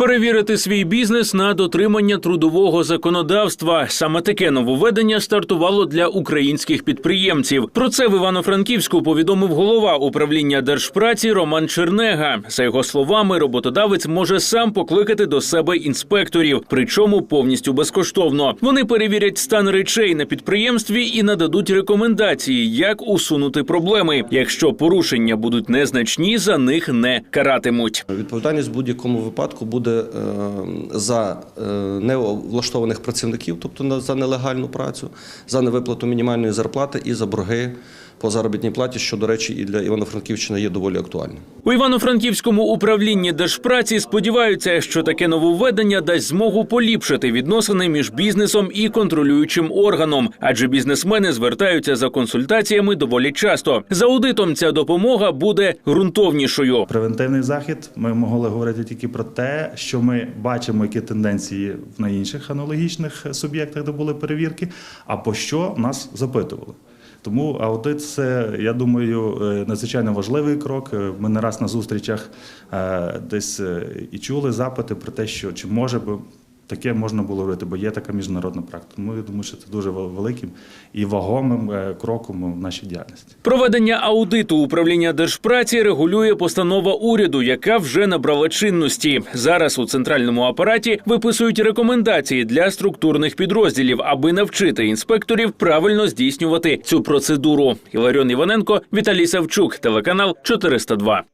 Перевірити свій бізнес на дотримання трудового законодавства. Саме таке нововведення стартувало для українських підприємців. Про це в Івано-Франківську повідомив голова управління держпраці Роман Чернега. За його словами, роботодавець може сам покликати до себе інспекторів, причому повністю безкоштовно. Вони перевірять стан речей на підприємстві і нададуть рекомендації, як усунути проблеми. Якщо порушення будуть незначні, за них не каратимуть. Відповідальність в будь-якому випадку буде е, за неовлаштованих працівників, тобто за нелегальну працю, за невиплату мінімальної зарплати і за борги по заробітній платі, що, до речі, і для Івано-Франківщини є доволі актуальним. У Івано-Франківському управлінні держпраці сподіваються, що таке нововведення дасть змогу поліпшити відносини між бізнесом і контролюючим органом, адже бізнесмени звертаються за консультаціями доволі часто. За аудитом ця допомога буде ґрунтовнішою. Превентивний захід ми могли говорити тільки про те, що ми бачимо, які тенденції на інших аналогічних суб'єктах, де були перевірки, а по що нас запитували. Тому аудит це, я думаю, е, надзвичайно важливий крок. Е, Ми не раз на зустрічах е, десь і чули запити про те, що чи може би таке можна було робити, бо є така міжнародна практика. Тому думаю, що це дуже великим і вагомим е, кроком в нашій діяльності. Проведення аудиту управління держпраці регулює постанова уряду, яка вже набрала чинності. Зараз у центральному апараті виписують рекомендації для структурних підрозділів, аби навчити інспекторів правильно здійснювати цю процедуру. Іларіон Іваненко, Віталій Савчук, телеканал 402.